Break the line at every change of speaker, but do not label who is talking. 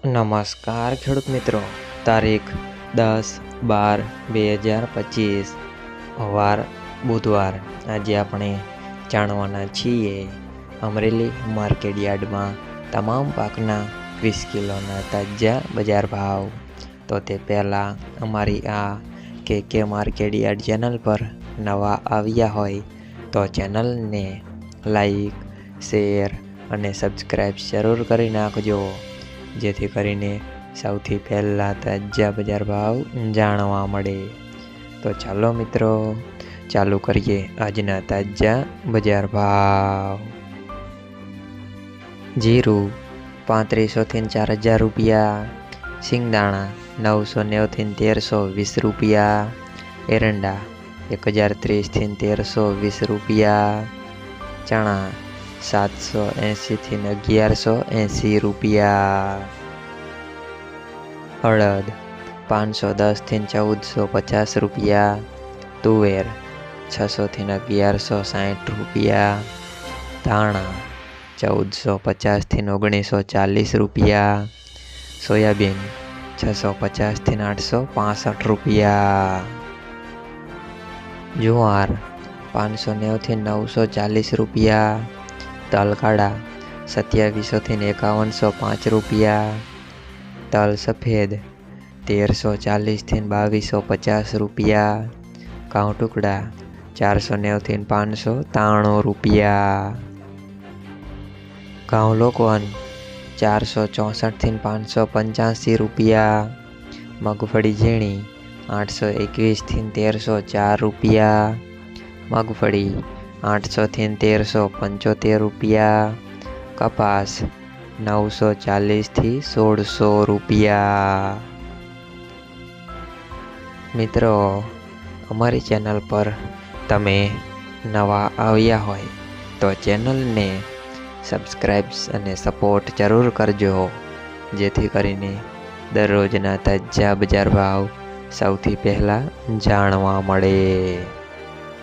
નમસ્કાર ખેડૂત મિત્રો. તારીખ દસ બાર બે હજાર પચીસ. વાર બુધવાર. આજે આપણે જાણવાના છીએ અમરેલી માર્કેટ યાર્ડમાં તમામ પાકના વીસ કિલોના તાજા બજાર ભાવ. તો તે પહેલાં અમારી આ કે કે માર્કેટ યાર્ડ ચેનલ પર નવા આવ્યા હોય તો ચેનલને લાઈક, શેર અને સબસ્ક્રાઈબ જરૂર કરી નાખજો. જેથી કરીને સૌથી પહેલાં તાજા બજાર ભાવ જાણવા મળે. તો ચાલો મિત્રો, ચાલુ કરીએ આજના તાજા બજાર ભાવ. જીરું પાંત્રીસોથી ચાર હજાર રૂપિયા સિંગદાણા નવસો નેવથી તેરસો વીસ રૂપિયા, એરંડા એક હજાર ત્રીસથી તેરસો વીસ રૂપિયા, ચણા સાતસો એંશીથી અગિયારસો એંશી રૂપિયા. હળદ પાંચસો દસથી ચૌદસો પચાસ રૂપિયા. તુવેર છસોથી અગિયારસો સાઠ રૂપિયા. ધાણા ચૌદસો પચાસથી ઓગણીસો ચાલીસ રૂપિયા. સોયાબીન છસો પચાસથી આઠસો પાસઠ રૂપિયા. જુવાર પાંચસો નેવુંથી નવસો ચાલીસ રૂપિયા. તલ કાળા સત્યાવીસોથી એકાવનસો પાંચ રૂપિયા. તલ સફેદ તેરસો ચાલીસથી બાવીસો પચાસ રૂપિયા. ઘઉં ટુકડા ચારસો નેવથી પાંચસો ત્રાણું રૂપિયા. ઘઉં લોકવન ચારસો ચોસઠથી પાંચસો પંચ્યાસી રૂપિયા. મગફળી ઝીણી આઠસો એકવીસથી તેરસો ચાર રૂપિયા. મગફળી આઠસોથી તેરસો પંચોતેર રૂપિયા. કપાસ નવસો ચાલીસથી સોળસો રૂપિયા. મિત્રો, અમારી ચેનલ પર તમે નવા આવ્યા હોય તો ચેનલને સબસ્ક્રાઈબ્સ અને સપોર્ટ જરૂર કરજો, જેથી કરીને દરરોજના તાજા બજાર ભાવ સૌથી પહેલાં જાણવા મળે.